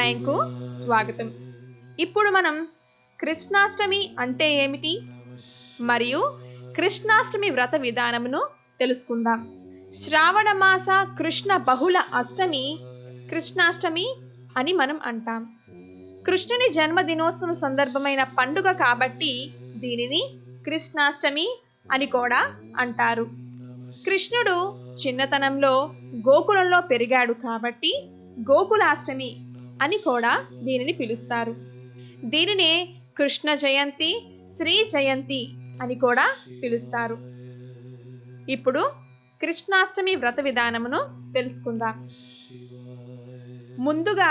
లైన్కు స్వాగతం. ఇప్పుడు మనం కృష్ణాష్టమి అంటే ఏమిటి? మరియు కృష్ణాష్టమి వ్రత విధానమును తెలుసుకుందాం. శ్రావణ మాస కృష్ణ బహుళ అష్టమి కృష్ణాష్టమి అని మనం అంటాం. కృష్ణుని జన్మదినోత్సవం సందర్భమైన పండుగ కాబట్టి దీనిని కృష్ణాష్టమి అని కూడా అంటారు. కృష్ణుడు చిన్నతనంలో గోకులంలో పెరిగాడు కాబట్టి గోకులాష్టమి అని కూడా దీనిని పిలుస్తారు. దీనినే కృష్ణ జయంతి శ్రీ జయంతి అని కూడా పిలుస్తారు. ఇప్పుడు కృష్ణాష్టమి వ్రత విధానమును తెలుసుకుందాం. ముందుగా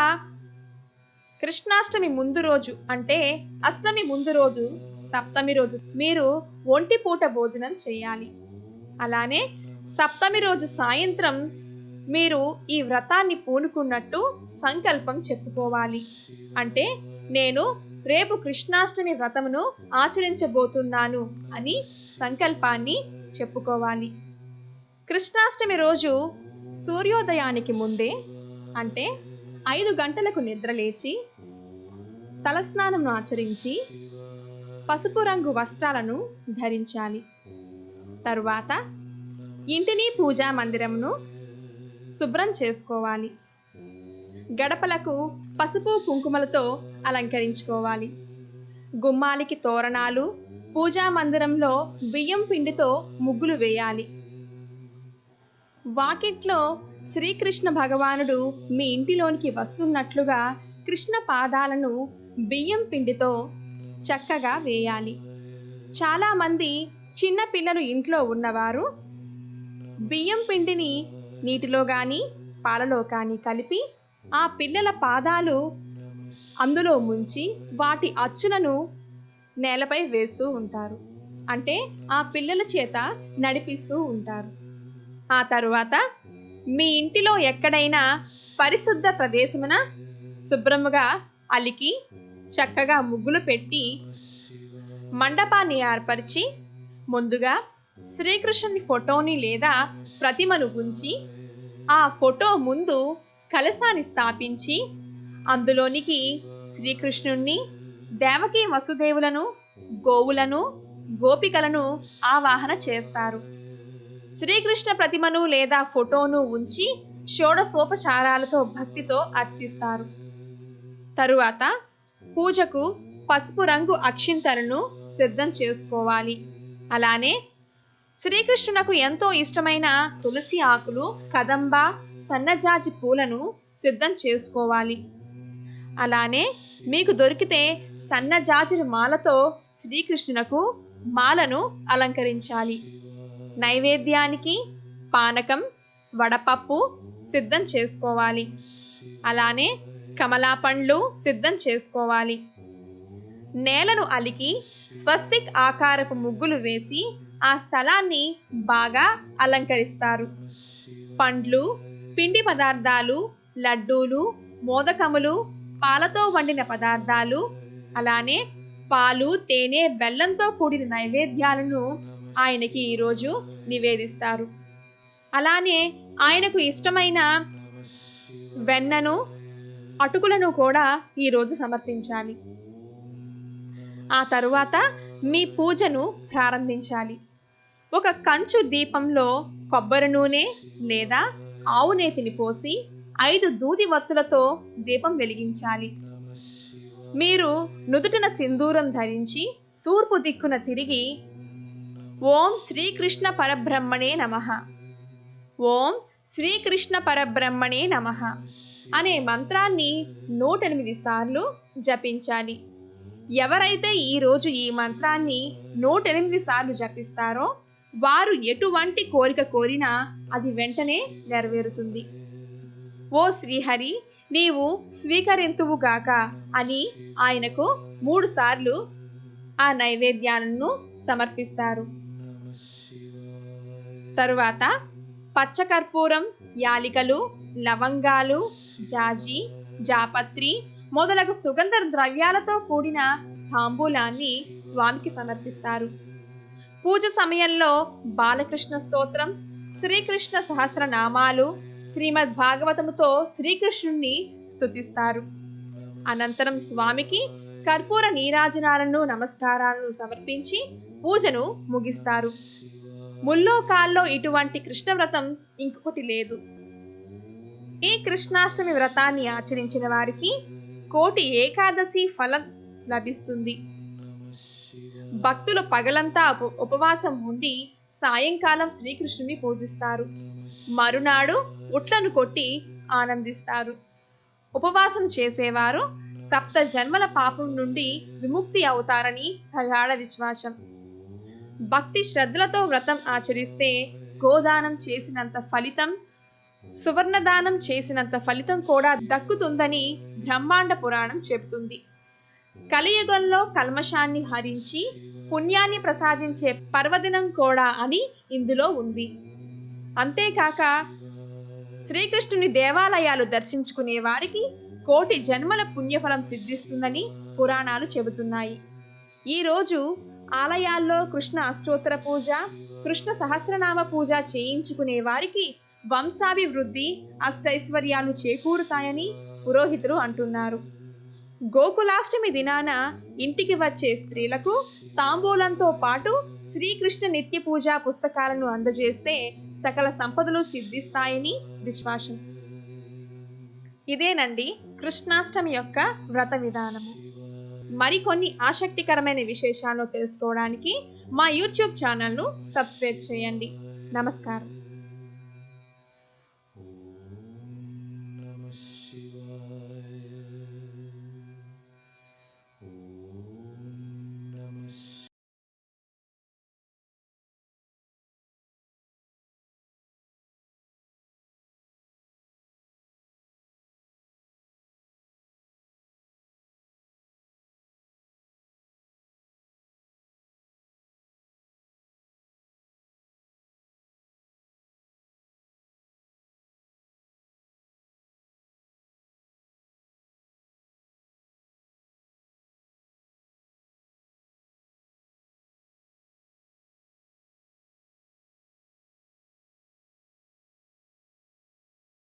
కృష్ణాష్టమి ముందు రోజు అంటే అష్టమి ముందు రోజు సప్తమి రోజు మీరు ఒంటి పూట భోజనం చేయాలి. అలానే సప్తమి రోజు సాయంత్రం మీరు ఈ వ్రతాన్ని పూనుకున్నట్టు సంకల్పం చెప్పుకోవాలి. అంటే నేను రేపు కృష్ణాష్టమి వ్రతమును ఆచరించబోతున్నాను అని సంకల్పాన్ని చెప్పుకోవాలి. కృష్ణాష్టమి రోజు సూర్యోదయానికి ముందే అంటే ఐదు గంటలకు నిద్రలేచి తలస్నానం ఆచరించి పసుపు రంగు వస్త్రాలను ధరించాలి. తరువాత ఇంటిని పూజా మందిరమును శుభ్రం చేసుకోవాలి. గడపలకు పసుపు కుంకుమలతో అలంకరించుకోవాలి. గుమ్మాలికి తోరణాలు పూజా మందిరంలో బియ్యం పిండితో ముగ్గులు వేయాలి. వాకిట్లో శ్రీకృష్ణ భగవానుడు మీ ఇంటిలోనికి వస్తున్నట్లుగా కృష్ణ పాదాలను బియ్యం పిండితో చక్కగా వేయాలి. చాలామంది చిన్న పిల్లలు ఇంట్లో ఉన్నవారు బియ్యం పిండిని నీటిలో కానీ పాలలో కానీ కలిపి ఆ పిల్లల పాదాలు అందులో ముంచి వాటి అచ్చులను నేలపై వేస్తూ ఉంటారు. అంటే ఆ పిల్లల చేత నడిపిస్తూ ఉంటారు. ఆ తరువాత మీ ఇంటిలో ఎక్కడైనా పరిశుద్ధ ప్రదేశమున శుభ్రముగా అలికి చక్కగా ముగ్గులు పెట్టి మండపాన్ని ఏర్పరిచి ముందుగా శ్రీకృష్ణుని ఫోటోని లేదా ప్రతిమను ఉంచి ఆ ఫోటో ముందు కలశాన్ని స్థాపించి అందులోనికి శ్రీకృష్ణుణ్ణి దేవకి వసుదేవులను గోవులను గోపికలను ఆవాహన చేస్తారు. శ్రీకృష్ణ ప్రతిమను లేదా ఫోటోను ఉంచి షోడసోపచారాలతో భక్తితో అర్చిస్తారు. తరువాత పూజకు పసుపు రంగు అక్షింతలను సిద్ధం చేసుకోవాలి. అలానే శ్రీకృష్ణునకు ఎంతో ఇష్టమైన తులసి ఆకులు కదంబ సన్నజాజి పూలను సిద్ధం చేసుకోవాలి. అలానే మీకు దొరికితే సన్నజాజుల మాలతో శ్రీకృష్ణునకు మాలను అలంకరించాలి. నైవేద్యానికి పానకం వడపప్పు సిద్ధం చేసుకోవాలి. అలానే కమలా పండ్లు సిద్ధం చేసుకోవాలి. నేలను అలికి స్వస్తిక్ ఆకారపు ముగ్గులు వేసి ఆ స్థలాన్ని బాగా అలంకరిస్తారు. పండ్లు పిండి పదార్థాలు లడ్డూలు మోదకములు పాలతో వండిన పదార్థాలు అలానే పాలు తేనె బెల్లంతో కూడిన నైవేద్యాలను ఆయనకి ఈరోజు నివేదిస్తారు. అలానే ఆయనకు ఇష్టమైన వెన్నను అటుకులను కూడా ఈరోజు సమర్పించాలి. ఆ తరువాత మీ పూజను ప్రారంభించాలి. ఒక కంచు దీపంలో కొబ్బరి నూనె లేదా ఆవు నేతిని పోసి ఐదు దూది వత్తులతో దీపం వెలిగించాలి. మీరు నుదుటిన సింధూరం ధరించి తూర్పు దిక్కున తిరిగి ఓం శ్రీకృష్ణ పరబ్రహ్మణే నమ. ఓం శ్రీకృష్ణ పరబ్రహ్మణే నమ అనే మంత్రాన్ని నూటెనిమిది సార్లు జపించాలి. ఎవరైతే ఈరోజు ఈ మంత్రాన్ని నూటెనిమిది సార్లు జపిస్తారో వారు ఎటువంటి కోరిక కోరినా అది వెంటనే నెరవేరుతుంది. ఓ శ్రీహరి నీవు స్వీకరింతువుగాక అని ఆయనకు మూడు సార్లు ఆ నైవేద్యాలను సమర్పిస్తారు. తరువాత పచ్చకర్పూరం యాలికలు లవంగాలు జాజి జాపత్రి మొదలగు సుగంధ ద్రవ్యాలతో కూడిన తాంబూలాన్ని స్వామికి సమర్పిస్తారు. పూజ సమయంలో బాలకృష్ణ స్తోత్రం శ్రీకృష్ణ సహస్రనామాలు శ్రీమద్ భాగవతముతో శ్రీకృష్ణుణ్ణి స్తుతిస్తారు. అనంతరం స్వామికి కర్పూర నీరాజనాలను నమస్కారాలను సమర్పించి పూజను ముగిస్తారు. ముల్లోకాల్లో ఇటువంటి కృష్ణ వ్రతం ఇంకొకటి లేదు. ఈ కృష్ణాష్టమి వ్రతాన్ని ఆచరించిన వారికి కోటి ఏకాదశి ఫలం లభిస్తుంది. భక్తులు పగలంతా ఉపవాసం ఉండి సాయంకాలం శ్రీకృష్ణుని పూజిస్తారు. మరునాడు ఉట్లను కొట్టి ఆనందిస్తారు. ఉపవాసం చేసేవారు సప్త జన్మల పాపం నుండి విముక్తి అవుతారని ప్రగాఢ విశ్వాసం. భక్తి శ్రద్ధలతో వ్రతం ఆచరిస్తే గోదానం చేసినంత ఫలితం సువర్ణదానం చేసినంత ఫలితం కూడా దక్కుతుందని బ్రహ్మాండ పురాణం చెబుతుంది. కలియుగంలో కల్మషాన్ని హరించి పుణ్యాన్ని ప్రసాదించే పర్వదినం కూడా అని ఇందులో ఉంది. అంతేకాక శ్రీకృష్ణుని దేవాలయాలు దర్శించుకునే వారికి కోటి జన్మల పుణ్యఫలం సిద్ధిస్తుందని పురాణాలు చెబుతున్నాయి. ఈ రోజు ఆలయాల్లో కృష్ణ అష్టోత్తర పూజ కృష్ణ సహస్రనామ పూజ చేయించుకునే వారికి వంశాభివృద్ధి అష్టైశ్వర్యాలు చేకూరుతాయని పురోహితులు అంటున్నారు. గోకులాష్టమి దినాన ఇంటికి వచ్చే స్త్రీలకు తాంబూలంతో పాటు శ్రీకృష్ణ నిత్య పూజా పుస్తకాలను అందజేస్తే సకల సంపదలు సిద్ధిస్తాయని విశ్వాసం. ఇదేనండి కృష్ణాష్టమి యొక్క వ్రత విధానము మరికొన్ని ఆసక్తికరమైన విశేషాలను తెలుసుకోవడానికి మా యూట్యూబ్ ఛానల్ను సబ్స్క్రైబ్ చేయండి. నమస్కారం.